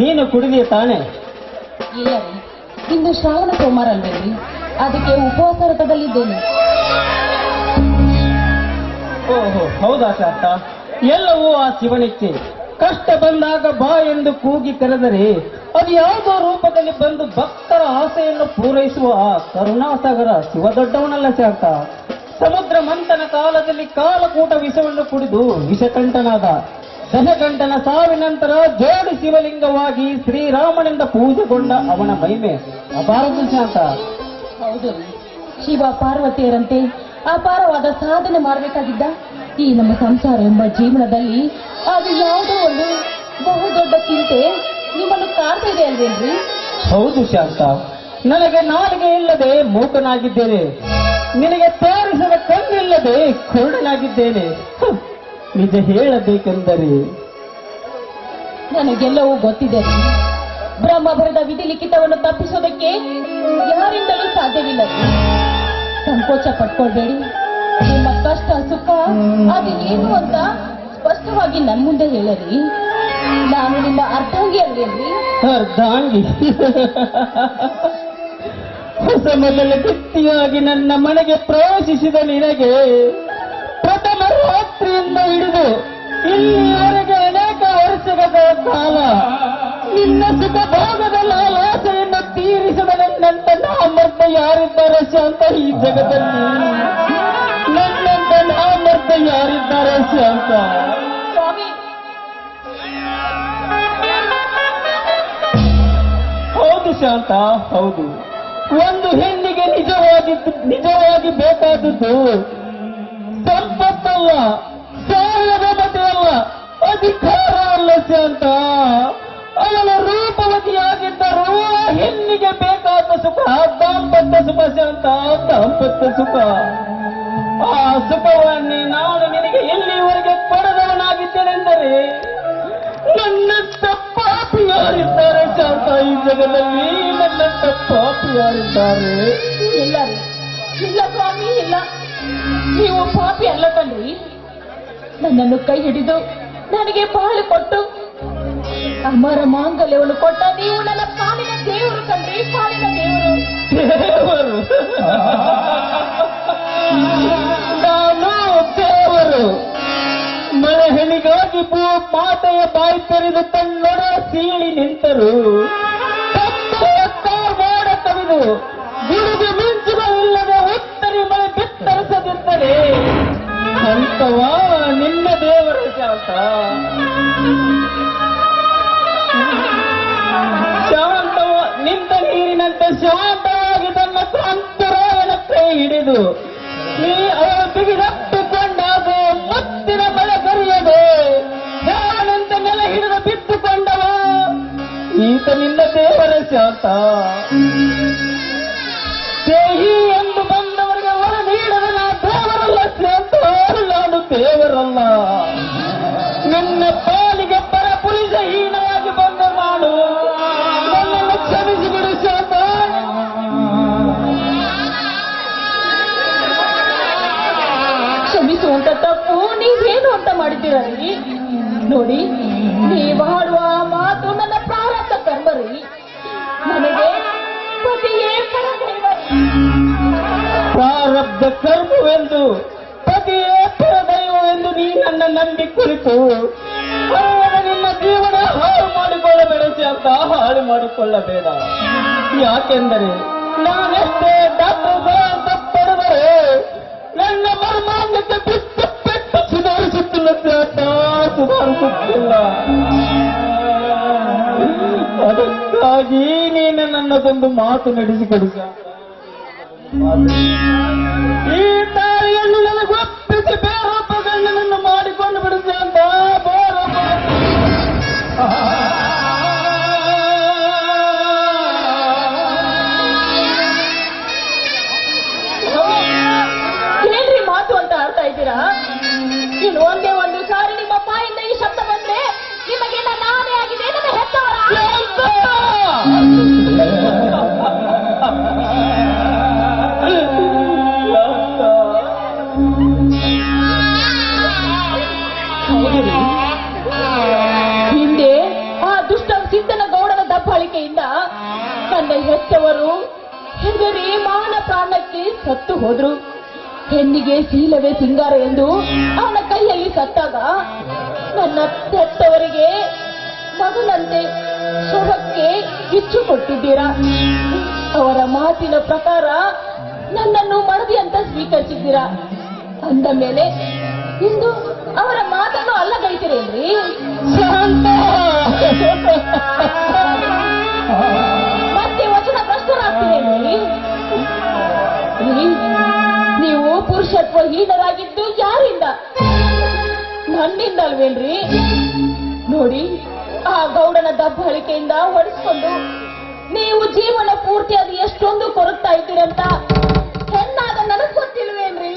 ನೀನು ಕುಡಿದೇ ತಾನೆ? ಇಲ್ಲ ರೀ. ಇಂದು ಶ್ರಾವಣ ಸೋಮವಾರ ಅಲ್ಲಿ ಅದಕ್ಕೆ ಉಪವಾಸ ವ್ರತದಲ್ಲಿದ್ದೇನೆ ಓಹೋ ಹೌದಾ ಶಾಂತ ಎಲ್ಲವೂ ಆ ಶಿವನಿಚ್ಛೆ ಕಷ್ಟ ಬಂದಾಗ ಬಾ ಎಂದು ಕೂಗಿ ಕರೆದರೆ ಅದು ಯಾವುದೋ ರೂಪದಲ್ಲಿ ಬಂದು ಭಕ್ತರ ಆಸೆಯನ್ನು ಪೂರೈಸುವ ಆ ಕರುಣಾಸಾಗರ ಶಿವ ದೊಡ್ಡವನಲ್ಲ ಶಾಂತ ಸಮುದ್ರ ಮಂಥನ ಕಾಲದಲ್ಲಿ ಕಾಲಕೂಟ ವಿಷವನ್ನು ಕುಡಿದು ವಿಷಕಂಠನಾದ ದಶಕಂಠನ ಸಾವಿನ ನಂತರ ಜೋಡಿ ಶಿವಲಿಂಗವಾಗಿ ಶ್ರೀರಾಮನಿಂದ ಪೂಜೆಗೊಂಡ ಅವನ ಮಹಿಮೆ. ಅಪಾರ ಶಾಂತ ಹೌದು. ಶಿವ ಪಾರ್ವತಿಯರಂತೆ ಅಪಾರವಾದ ಸಾಧನೆ ಮಾಡಬೇಕಾಗಿದ್ದ ಈ ನಮ್ಮ ಸಂಸಾರ ಎಂಬ ಜೀವನದಲ್ಲಿ ಅದು ಯಾವುದೋ ಒಂದು ಬಹುದೊಡ್ಡ ಚಿಂತೆ ನಿಮ್ಮನ್ನು ಕಾಡ್ತಾ ಇದೆ ಅಲ್ವೇನ್ರಿ? ಹೌದು ಶಾಂತ. ನನಗೆ ನಾಲಿಗೆ ಇಲ್ಲದೆ ಮೂಕನಾಗಿದ್ದೇನೆ. ನಿನಗೆ ತೋರಿಸದ ಕಣ್ಣಿಲ್ಲದೆ ಕುರುಡನಾಗಿದ್ದೇನೆ. ನಿಜ ಹೇಳಬೇಕೆಂದರೆ ನನಗೆಲ್ಲವೂ ಗೊತ್ತಿದೆ. ಬ್ರಹ್ಮಭರದ ಬ್ರಹ್ಮ ವಿಧಿ ಲಿಖಿತವನ್ನು ತಪ್ಪಿಸೋದಕ್ಕೆ ಯಾರಿಂದಲೂ ಸಾಧ್ಯವಿಲ್ಲ. ಸಂಕೋಚ ಪಟ್ಕೊಳ್ಬೇಡಿ. ನಿಮ್ಮ ಕಷ್ಟ ಸುಖ ಅದು ಏನು ಅಂತ ಸ್ಪಷ್ಟವಾಗಿ ನನ್ನ ಮುಂದೆ ಹೇಳರಿ ನಾನು ನಿಮ್ಮ ಅರ್ಧಾಂಗಿ ಅಲ್ವೇನ್ರಿ ಅರ್ಧಾಂಗಿ. ಹೊಸ ಮೊದಲ ಗಟ್ಟಿಯಾಗಿ ನನ್ನ ಮನೆಗೆ ಪ್ರವೇಶಿಸಿದ ನಿನಗೆ ಪ್ರಥಮ ರಾತ್ರಿಯಿಂದ ಹಿಡಿದು ಇಲ್ಲಿವರೆಗೆ ಅನೇಕ ವರ್ಷಗಳ ಕಾಲ ನಿನ್ನ ಸುಖ ಭೋಗದ ಲಾಲಾಸೆಯನ್ನು ತೀರಿಸದ ನನ್ನಂತ ನಾಮರ್ಥ ಯಾರಿದ್ದಾರೆ ಶಾಂತ ಈ ಜಗದಲ್ಲಿ? ನನ್ನಂತ ನಾಮರ್ಥ ಯಾರಿದ್ದಾರೆ ಶಾಂತ? ಹೌದು ಶಾಂತ ಹೌದು. ಒಂದು ಹೆಣ್ಣಿಗೆ ನಿಜವಾಗಿ ನಿಜವಾಗಿ ಬೇಕಾದದ್ದು ಸಂಪತ್ತಲ್ಲ ಸಾಲದ ಅಲ್ಲ ಅಧಿಕಾರ ಅಲ್ಲ ಶಾಂತ ಅವಳ ರೂಪವತಿಯಾಗಿದ್ದರೂ ಹೆಣ್ಣಿಗೆ ಬೇಕಾದ ಸುಖ, ದಾಂಪತ್ಯ ಸುಖ ಶಾಂತ ದಾಂಪತ್ಯ ಸುಖ. ಆ ಸುಖವನ್ನೇ ನಾನು ನಿನಗೆ ಎಲ್ಲಿವರೆಗೆ ಪಡೆದವನಾಗಿದ್ದೇನೆಂದರೆ ನನ್ನ ತಪ್ಪಾಪಿ ಯಾರಿದ್ದಾರೆ ಶಾಂತ ಈ ಜಗದಲ್ಲಿ ನನ್ನ ತಪ್ಪಾಪಿ ಯಾರಿದ್ದಾರೆ ಇಲ್ಲ ಸ್ವಾಮಿ, ಇಲ್ಲ. ನೀವು ಪಾಪಿ ಅಲ್ಲ ಬನ್ನಿ ನನ್ನನ್ನು ಕೈ ಹಿಡಿದು ನನಗೆ ಪಾಲು ಕೊಟ್ಟು, ಅಮರ ಮಾಂಗಲ್ಯವನ್ನು ಕೊಟ್ಟ ನೀವು ನನ್ನ ಪಾಲಿನ ದೇವರು ತಂದ್ರಿ ಪಾಲಿನ ದೇವರು. ನಾನು ದೇವರು. ಮಳೆ ಹೆಣಿಗಾಗಿ ಭೂ ಮಾತೆಯ ಬಾಯಿ ತೆರೆದು ತನ್ನೊಡ ಸೀಳಿ ನಿಂತರು. ತಪ್ಪೆಯ ಕಾವಾಡ ಕವಿದು ಗುಡುಗು ಬಿತ್ತರಿಸದಿದ್ದರೆ ಅಂತವ ನಿನ್ನ ದೇವರ ಕೆಲಸ ಶಾಂತವ ನಿಂತ ನೀರಿನಂತೆ ಶಾಂತವಾಗಿ ತನ್ನ ಕಾಂತರಾಯನ ಕೈ ಹಿಡಿದು ನೀ ಅವರ ಬಿಗಿದಟ್ಟುಕೊಂಡಾಗ ಮುತ್ತಿನ ಬಲ ಕರೆಯದೆ. ಯಾವನಂತೆ ನೆಲ ಹಿಡಿದು ಬಿತ್ತುಕೊಂಡವ ಈತ ನಿನ್ನ ದೇವರ ಶಾಂತ. ಅಂತ ರೀ ನೋಡಿ, ನೀವು ಹಾಡುವ ಮಾತು ನನ್ನ ಪ್ರಾರಂಭ ಕರ್ಮರಿ ನನಗೆ. ಪ್ರಾರಬ್ಧ ಕರ್ಮವೆಂದು, ಪತಿಯೇ ಪರದೈವವೆಂದು ನೀ ನನ್ನ ನಂಬಿ ಕುರಿತು ನಿನ್ನ ಜೀವನ ಹಾಳು ಮಾಡಿಕೊಳ್ಳಬೇಡ ಅಂತ ಹಾಳು ಮಾಡಿಕೊಳ್ಳಬೇಡ. ಯಾಕೆಂದರೆ ನಾನೆಷ್ಟೇ ಡಾಕ್ಟರ್ ಬರುವ ನನ್ನ ಮರ್ಮಾಂಗಕ್ಕೆ ಬಿಟ್ಟು ಸುಧಾರಿಸುತ್ತಿಲ್ಲ ಸುಧಾರಿಸುತ್ತಿಲ್ಲ. ಅದಕ್ಕಾಗಿ ನೀನು ನನ್ನದೊಂದು ಮಾತು ನಡೆಸಿಕೊಡು ಶಾಂತ ಈ ತಾಯಿಯನ್ನು ನನಗೆ ಪ್ರಾಣಕ್ಕೆ ಸತ್ತು ಹೋದ್ರು. ಹೆಣ್ಣಿಗೆ ಶೀಲವೇ ಸಿಂಗಾರ ಎಂದು ಅವನ ಕೈಯಲ್ಲಿ ಸತ್ತಾಗ ನನ್ನ ಹೆತ್ತವರಿಗೆ ಮಗನಂತೆ ಶವಕ್ಕೆ ಕಿಚ್ಚು ಕೊಟ್ಟಿದ್ದೀರಾ ಅವರ ಮಾತಿನ ಪ್ರಕಾರ ನನ್ನನ್ನು ಮಡದಿ ಅಂತ ಸ್ವೀಕರಿಸಿದ್ದೀರಾ? ಅಂದ ಮೇಲೆ ಇಂದು ಅವರ ಮಾತನ್ನು ಅಲ್ಲಗೈತಿರೇನ್ರಿ ಮತ್ತೆ ವಚನ ಭ್ರಷ್ಟರಾಗ್ತೀರೇನ್ರಿ ನೀವು ಪುರುಷತ್ವ ಹೀನರಾಗಿದ್ದು ಯಾರಿಂದ? ನನ್ನಿಂದ ಅಲ್ವೇನ್ರಿ ನೋಡಿ, ಆ ಗೌಡನ ದಬ್ಬಳಿಕೆಯಿಂದ ಹೊಡೆಸ್ಕೊಂಡು ನೀವು ಜೀವನ ಪೂರ್ತಿ ಅದು ಎಷ್ಟೊಂದು ಕೊರಗ್ತಾ ಇದ್ದೀರಂತ ಹೆಣ್ಣಾದ ನನಗ್ ಗೊತ್ತಿಲ್ವೇನ್ರಿ?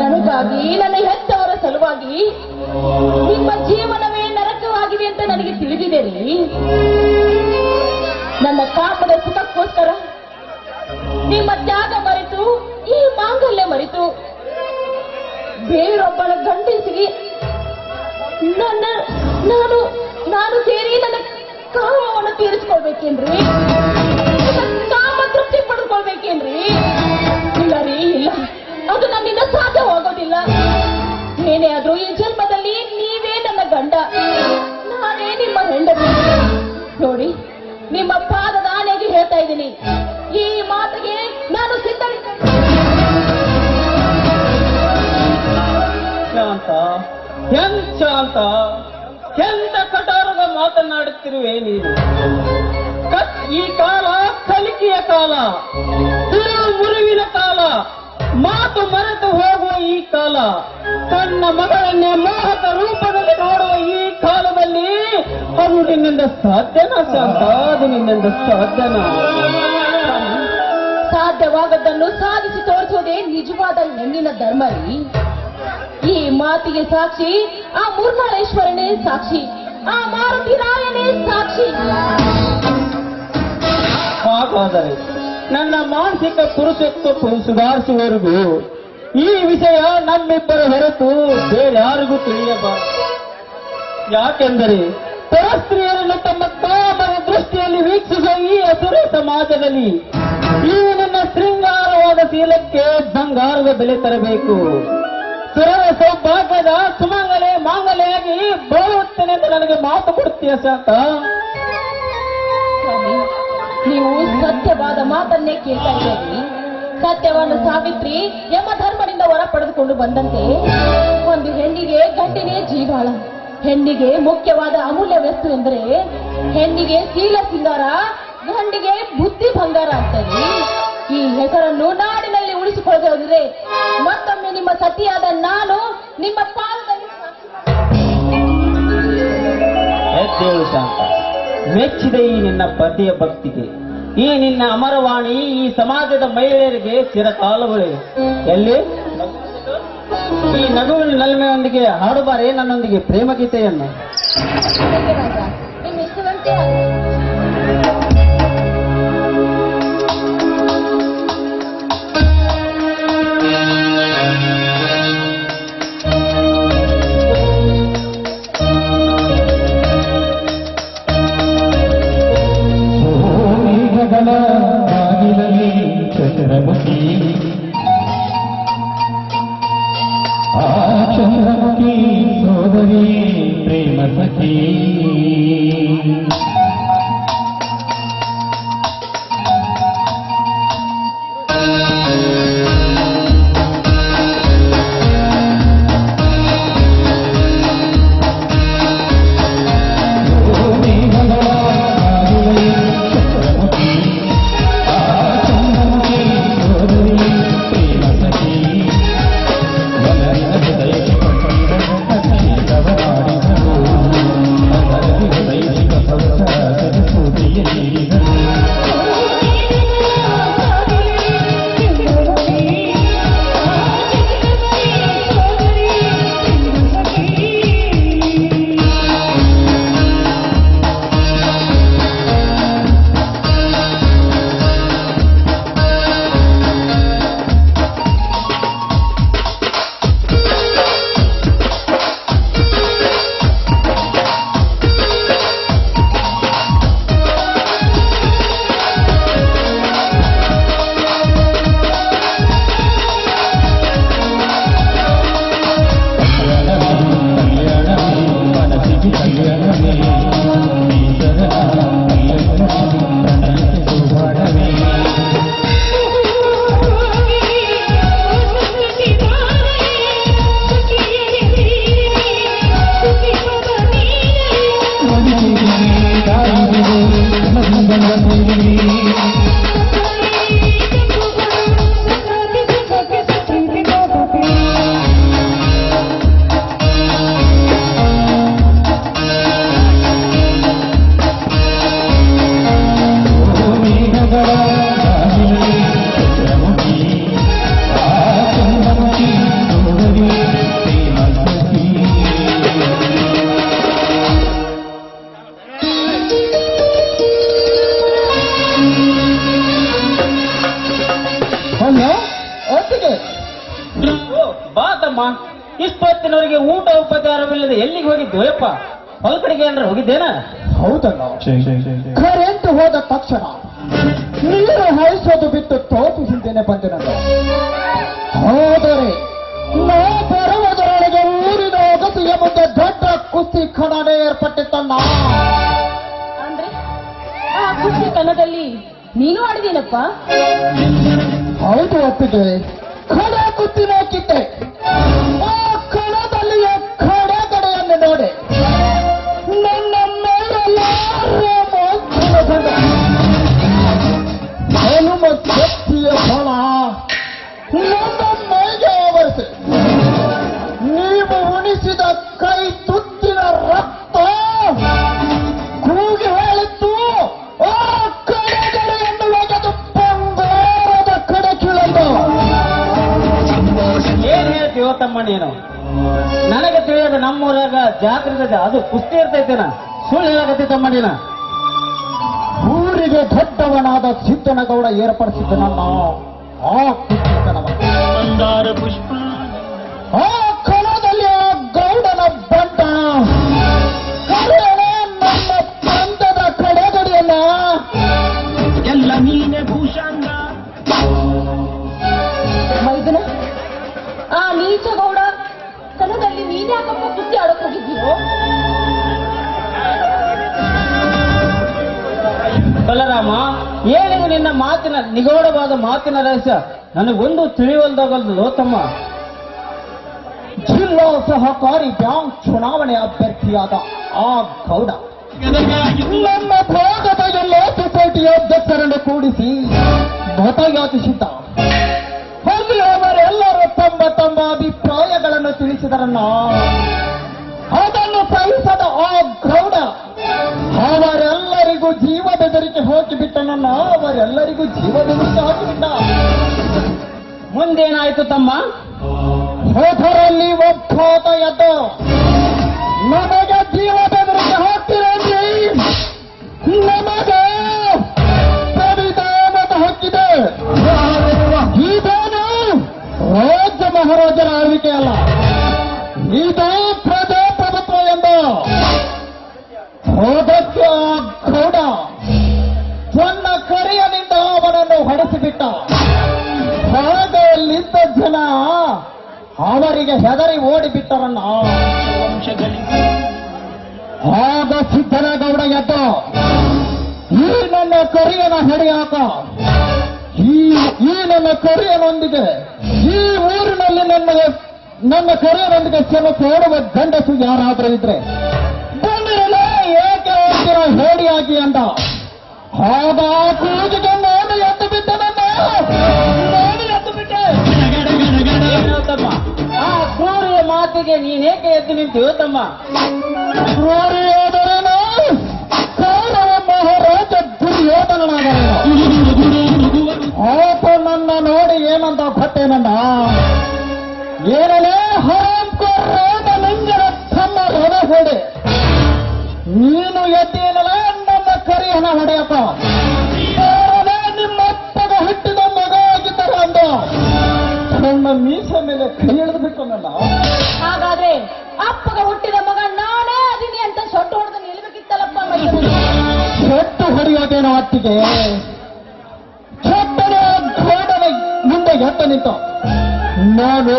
ನನಗಾಗಿ ತೀರಿಸ್ಕೊಳ್ಬೇಕೇನ್ರಿ ನನ್ನ ನಿನ್ನಿಂದ ಸಾಧ್ಯನ ಶಾಂತ? ಅದು ನಿನ್ನಿಂದ ಸಾಧ್ಯನ? ಸಾಧ್ಯವಾಗದ್ದನ್ನು ಸಾಧಿಸಿ ತೋರಿಸುವುದೇ ನಿಜವಾದ ಹೆಣ್ಣಿನ ಧರ್ಮ ರೀ. ಈ ಮಾತಿಗೆ ಸಾಕ್ಷಿ ಆ ಮುರ್ನಾಳೇಶ್ವರನೇ ಸಾಕ್ಷಿ ಆ ಮಾರುತಿ ರಾಯನೇ ಸಾಕ್ಷಿ. ಹಾಗಾದರೆ ನನ್ನ ಮಾನಸಿಕ ಪುರುಷತ್ವ ಸುಧಾರಿಸುವವರೆಗೂ ಈ ವಿಷಯ ನಮ್ಮಿಬ್ಬರ ಹೊರತು ಬೇರ್ಯಾರಿಗೂ ತಿಳಿಯಬಾರದು. ಯಾಕೆಂದರೆ ಪರಸ್ತ್ರೀಯರನ್ನು ತಮ್ಮ ಕಾಮನ ದೃಷ್ಟಿಯಲ್ಲಿ ವೀಕ್ಷಿಸುವ ಈ ಹಸಿರು ಸಮಾಜದಲ್ಲಿ ಈ ನನ್ನ ಶೃಂಗಾರವಾದ ಶೀಲಕ್ಕೆ ಬಂಗಾರದ ಬೆಲೆ ತರಬೇಕು. ಸುರರ ಸೌಭಾಗ್ಯದ ಸುಮಂಗಲೆ ಮಾಂಗಲೆಯಾಗಿ ಬರುತ್ತೇನೆ ಅಂತ ನನಗೆ ಮಾತು ಕೊಡ್ತೀಯ ಶಾಂತ? ನೀವು ಸತ್ಯವಾದ ಮಾತನ್ನೇ ಕೇಳ್ತಾ ಇದ್ದೀರಿ. ಸತ್ಯವನ್ನು ಸಾವಿತ್ರಿ ಯಮಧರ್ಮದಿಂದ ಹೊರ ಪಡೆದುಕೊಂಡು ಬಂದಂತೆ ಒಂದು ಹೆಣ್ಣಿಗೆ ಗಂಡಿನೇ ಜೀವಾಳ. ಹೆಣ್ಣಿಗೆ ಮುಖ್ಯವಾದ ಅಮೂಲ್ಯ ವಸ್ತು ಎಂದರೆ ಹೆಣ್ಣಿಗೆ ಶೀಲ ಸಿಂಗಾರ ಗಂಡಿಗೆ ಬುದ್ಧಿ ಬಂಗಾರ ಅಂತಾರೆ ಈ ಹೆಸರನ್ನು ನಾಡಿನಲ್ಲಿ ಉಳಿಸಿಕೊಳ್ಳದೆ ಮತ್ತೊಮ್ಮೆ ನಿಮ್ಮ ಸತಿಯಾದ ನಾನು ನಿಮ್ಮ ಪಾಲದಲ್ಲಿ ಮೆಚ್ಚಿದ ಈ ನಿನ್ನ ಪತಿಯ ಭಕ್ತಿಗೆ. ಈ ನಿನ್ನ ಅಮರವಾಣಿ ಈ ಸಮಾಜದ ಮಹಿಳೆಯರಿಗೆ ಚಿರಕಾಲವೇ ಎಲ್ಲಿ? ಈ ನಗುವಿನ ನಲ್ಮೆಯೊಂದಿಗೆ ಹಾಡುಬಾರೆ ನನ್ನೊಂದಿಗೆ ಪ್ರೇಮ ಗೀತೆಯನ್ನು. ಸೋದರಿ ಪ್ರೇಮ ಸಖಿ ಇಷ್ಟೊತ್ತಿನವರೆಗೆ ಊಟ ಉಪಚಾರವಿಲ್ಲದೆ ಎಲ್ಲಿಗೆ ಹೋಗಿದ್ದು? ಯಪ್ಪ ಹೊಲ ಕಡೆಗೆ ಏನಾರ ಹೋಗಿದ್ದೇನ? ಹೌದಲ್ಲ ಕರೆಂಟ್ ಹೋದ ತಕ್ಷಣ ನೀರು ಹಾಯಿಸೋದು ಬಿಟ್ಟು ತೋಪು ಹಿಂದೆನೆ ಬಂದೆ ನಾನು. ಹೋದರೆ ನಾ ಬರುವುದರೊಳಗೆ ಊರಿನ ಒಗತಿಯ ಮುಂದೆ ದೊಡ್ಡ ಕುಸ್ತಿ ಖಣನೆ ಏರ್ಪಟ್ಟಿತ್ತಣ್ಣ ಅಂದ್ರೆ ಆ ಕುಸ್ತಿ ಕಣದಲ್ಲಿ ನೀನು ಆಡಿದೀನಪ್ಪ ಹೌದು ಒಪ್ಪಿಗೆ ಖಡ ಕುತ್ತಿ ನೋಕಿದ್ದೆ. ಆ ಕಣದಲ್ಲಿ ಖಡ ಕಡೆಯನ್ನು ನೋಡೆ. ನನ್ನ ಮೇಲೆಲ್ಲಾರ ನಾನು ಶಕ್ತಿಯ ಫಲ ನನ್ನ ಮೈಗೆ ಆವರಿಸಿ. ನೀವು ಉಣಿಸಿದ ಕೈ ನೀನು ನನಗೆ ತಿಳಿಯದ ನಮ್ಮೂರಾಗ ಜಾತ್ರೆ ಅದು ಕುಸ್ತಿ ಇರ್ತೈತೇನ ಸುಳ್ಳು ಹೇಳಕತ್ತಿ ತಮ್ಮ ನೀನ. ಊರಿಗೆ ದೊಡ್ಡವನಾದ ಸಿದ್ದನಗೌಡ ಆ ಕುಸ್ತಿತನವ ಮಂದಾರ ಪುಷ್ಪ. ಆ ಕಣದಲ್ಲಿ ಆ ಗೌಡನ ಬಂಟ ಬಲರಾಮ ಏನಿದು ನಿನ್ನ ಮಾತಿನ ನಿಗೂಢವಾದ ಮಾತಿನ ರಹಸ್ಯ ನನಗೊಂದು ತಿಳಿವಲ್ದಾಗಲ್ದು ತಮ್ಮ ಜಿಲ್ಲಾ ಸಹಕಾರಿ ಬ್ಯಾಂಕ್ ಚುನಾವಣೆ ಅಭ್ಯರ್ಥಿಯಾದ ಆ ಗೌಡ. ನಮ್ಮ ಭಾಗದ ಎಲ್ಲ ಸೊಸೈಟಿ ಅಧ್ಯಕ್ಷರನ್ನು ಕೂಡಿಸಿ ಮತಯಾಚಿಸಿದ್ದ. ಅಲ್ಲಿ ತಮ್ಮ ತಮ್ಮ ಅಭಿಪ್ರಾಯಗಳನ್ನು ತಿಳಿಸಿದರನ್ನ, ಅದನ್ನು ಸಹಿಸದ ಆ ಗ್ರೌಡ ಅವರೆಲ್ಲರಿಗೂ ಜೀವ ಬೆದರಿಕೆ ಹೋಗಿಬಿಟ್ಟನನ್ನ ಅವರೆಲ್ಲರಿಗೂ ಜೀವ ಬೆದರಿಕೆ ಹಾಕಿಬಿಟ್ಟ. ಮುಂದೇನಾಯ್ತು ತಮ್ಮ? ಹೋದರಲ್ಲಿ ಒಬ್ಬಾತ ಎದ್ದು, ನಮಗೆ ಜೀವ ಬೆದರಿಕೆ ಹಾಕ್ತಿರೇನ್ರಿ ನಮಗೆ ಮಹಾರಾಜರ ಆಳ್ವಿಕೆ ಅಲ್ಲ. ಇದು ಪ್ರಜಾಪ್ರಭುತ್ವ ಎಂದು ಹೋದಕ್ಕೆ ಗೌಡ ತನ್ನ ಕರೆಯನಿಂದ ಅವನನ್ನು ಹೊಡೆಸಿಬಿಟ್ಟ. ಹಾಗೆಯಲ್ಲಿದ್ದ ಜನ ಅವರಿಗೆ ಹೆದರಿ ಓಡಿಬಿಟ್ಟರನ್ನ ಆಗ ಸಿದ್ದನಗೌಡ ಎದ್ದು, ಈ ನನ್ನ ಕರಿಯನ ಹಿಡಿಯಾಕ ಈ ಈ ನನ್ನ ಕರೆಯನೊಂದಿಗೆ ಈ ಊರಿನಲ್ಲಿ ನನ್ನ ನನ್ನ ಕರೆಯನೊಂದಿಗೆ ಚೆನ್ನ ತೋಡುವ ಗಂಡಸು ಯಾರಾದರೂ ಇದ್ರೆ, ಬಂದಿರಲೇ, ಏಕೆ ಹೋಗ್ತೀರ ಹೇಡಿಯಾಗಿ ಅಂದ. ಹೋದ ನಾನು ಎದ್ದು ಬಿದ್ದನನ್ನ ನಾನು ಆ ಕ್ರೂರಿಯ ಮಾತಿಗೆ ನೀನೇಕೆ ಎದ್ದು ನಿಂತೀವೋ ತಮ್ಮ. ಕ್ರೂರಿಯಾದರೇನು ಕೌರವ ಮಹಾರಾಜ ಆತ ನನ್ನ ನೋಡಿ ಏನಂತ ಗೊತ್ತೇನಣ್ಣ ಏನಲೇ ಹರಾಂಕೋರ ನಂಜನ ತಮ್ಮ ಹೊರ ಹೊಡೆ. ನೀನು ಎದ್ದೇನಲ್ಲ ನನ್ನ ಕರಿಯನ ಹೊಡೆಯಪ್ಪ. ನಿಮ್ಮಪ್ಪದ ಹುಟ್ಟಿದ ಮಗ ಆಗಿದ್ದಾರ ಅಂದ. ನನ್ನ ಮೀಸ ಮೇಲೆ ಕೈ ಹಿಡಿದು ಬಿಟ್ಟು ನನ್ನ. ಹಾಗಾದ್ರೆ ಅಪ್ಪಗ ಹುಟ್ಟಿದ ಮಗ ನಾನೇ ಅದೀನಿ ಅಂತ ಸೊಟ್ಟು ಹೊಡೆದು ನಿಲ್ಬೇಕಿತ್ತಲ್ಲಪ್ಪ ಸೊಟ್ಟು ಹೊಡೆಯೋದೇನೋ ಅತ್ತಿಗೆ. ಮುಂದೆ ಎತ್ತ ನಿಂತ. ನಾನು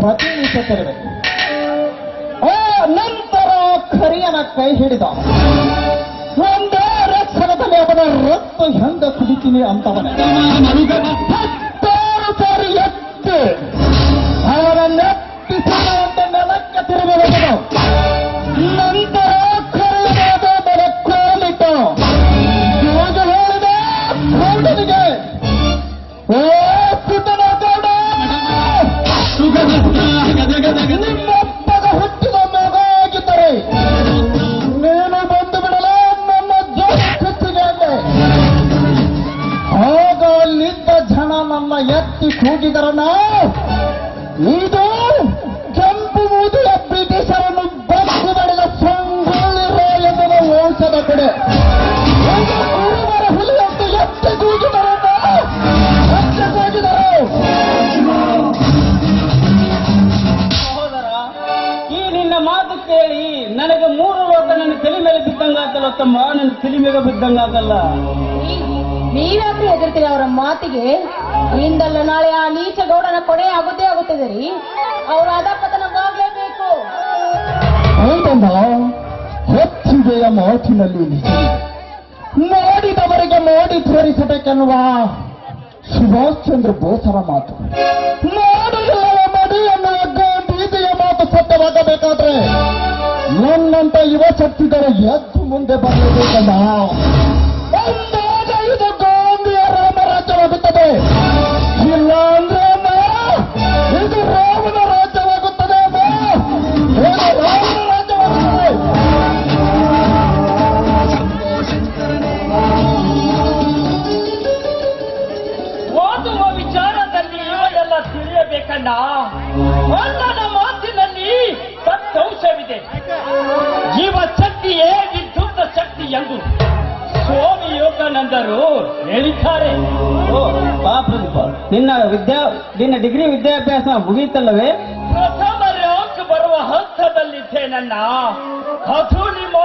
ಪ್ರತಿನಿಧಿಸುತ್ತಿರುವೆ ಆ ನಂತರ ಖರಿಯನ ಕೈ ಹಿಡಿದ. ಒಂದೇ ರಕ್ಷಣದಲ್ಲಿ ಅವನ ರಕ್ತ ಹೆಂಗ ಕುಡಿತೀನಿ ಅಂತವನೇ. ಹತ್ತಾರು ಸಾರಿ ಎತ್ತು. ಅವನ ನೆತ್ತಿಸುವಂತೆ ನೀ- ನೀವ್ಯಾಕೆ ಹೆದರ್ತೀರಿ ಅವರ ಮಾತಿಗೆ? ಇಂದಲ್ಲ ನಾಳೆ ಆ ನೀಚ ಗೌಡನ ಕೊಡೆ ಆಗುತ್ತೇ ಆಗುತ್ತದೆ ರೀ. ಅವ್ರ ಅಧಪತನವಾಗ್ಲೇಬೇಕು ಹೌದಮ್ಮ ಹೊತ್ತಿಗೆಯ ಮಾತಿನಲ್ಲಿ ನಿಜ. ಮಾಡಿದವರಿಗೆ ಮಾಡಿ ತೋರಿಸಬೇಕೆನ್ನುವ ಸುಭಾಷ್ ಚಂದ್ರ ಬೋಸರ ಮಾತು. ನನ್ನಂತ ಯುವ ಶಕ್ತಿಗಳು ಎದ್ದು ಮುಂದೆ ಬರಬೇಕಲ್ಲ ಒಂದು ಇದು ಗಾಂಧಿಯ ರಾಮರಾಜ್ಯವಾಗುತ್ತದೆ. ಯೋಗಾನಂದರು ಹೇಳಿದ್ದಾರೆ. ಓ ಬಾ ಪ್ರದೀಪ ನಿನ್ನ ವಿದ್ಯಾ ನಿನ್ನ ಡಿಗ್ರಿ ವಿದ್ಯಾಭ್ಯಾಸ ಮುಗಿಯಿತಲ್ಲವೇ ಪ್ರಥಮ ರ್ಯಾಂಕ್ ಬರುವ ಹಂತದಲ್ಲಿದ್ದೆ ನನ್ನ. ಅದು ನಿಮ್ಮ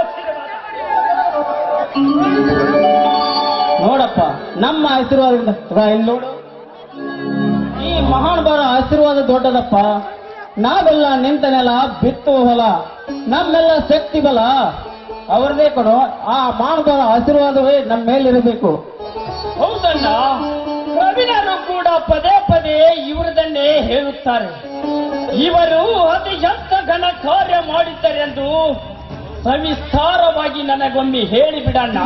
ನೋಡಪ್ಪ ನಮ್ಮ ಆಶೀರ್ವಾದ ಇಲ್ಲಿ ನೋಡು. ಈ ಮಹಾನುಭಾವರ ಆಶೀರ್ವಾದ ದೊಡ್ಡದಪ್ಪ. ನಾವೆಲ್ಲ ನಿಂತ ನೆಲ ಬಿತ್ತುವ ಹೊಲ. ನಮ್ಮೆಲ್ಲ ಶಕ್ತಿ ಬಲ. ಅವರದೇ ಕೊಡು. ಆ ಮಾನವರ ಆಶೀರ್ವಾದವೇ ನಮ್ಮ ಮೇಲಿರಬೇಕು. ಹೌದಣ್ಣ ಪ್ರವೀಣರು ಕೂಡ ಪದೇ ಪದೇ ಇವರದನ್ನೇ ಹೇಳುತ್ತಾರೆ. ಇವರು ಅತಿ ಶಕ್ತ ಘನ ಕಾರ್ಯ ಮಾಡಿದ್ದಾರೆಂದು ಸವಿಸ್ತಾರವಾಗಿ ನನಗೊಮ್ಮೆ ಹೇಳಿಬಿಡಣ್ಣ.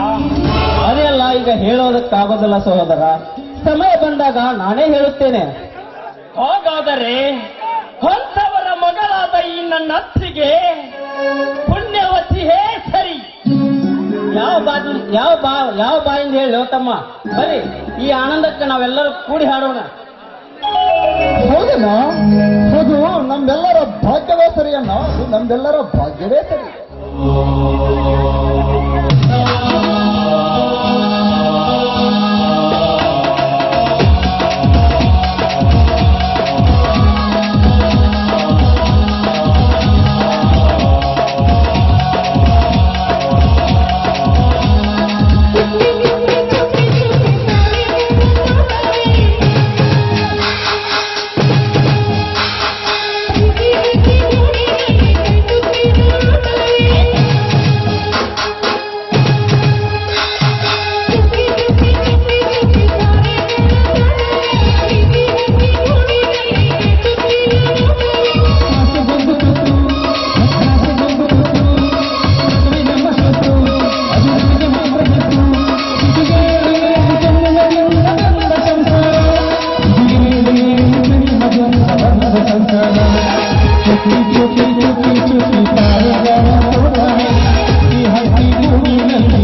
ಅದೆಲ್ಲ ಈಗ ಹೇಳೋದಕ್ಕಾಗೋದಿಲ್ಲ ಸಹೋದರ. ಸಮಯ ಬಂದಾಗ ನಾನೇ ಹೇಳುತ್ತೇನೆ. ಹಾಗಾದರೆ ಹೊಂದವರ ಮಗಳಾದ ಈ ನನ್ನ ಅತ್ತಿಗೆ ಪುಣ್ಯವತಿಯೇ ಸರಿ. ಯಾವ ಬಾಯಿ, ಯಾವ ಬಾ, ಯಾವ ಬಾಯಿಂದ ಹೇಳಿ ತಮ್ಮ ಬರೀ ಈ ಆನಂದಕ್ಕೆ ನಾವೆಲ್ಲರೂ ಕೂಡಿ ಹಾಡೋಣ. ಹೌದಣ್ಣ ಅದು ನಮ್ಮೆಲ್ಲರ ಭಾಗ್ಯವೇ ಸರಿಯಣ್ಣ ಅದು ನಮ್ದೆಲ್ಲರ ಭಾಗ್ಯವೇ ಸರಿ. ಚುಕ್ಕಿ ಚುಕ್ಕಿ ಚುಕ್ಕಿ ತಾರಗಳ ಪುರ ಈ ಹಕ್ಕಿಗೂ ನಿನ್ನ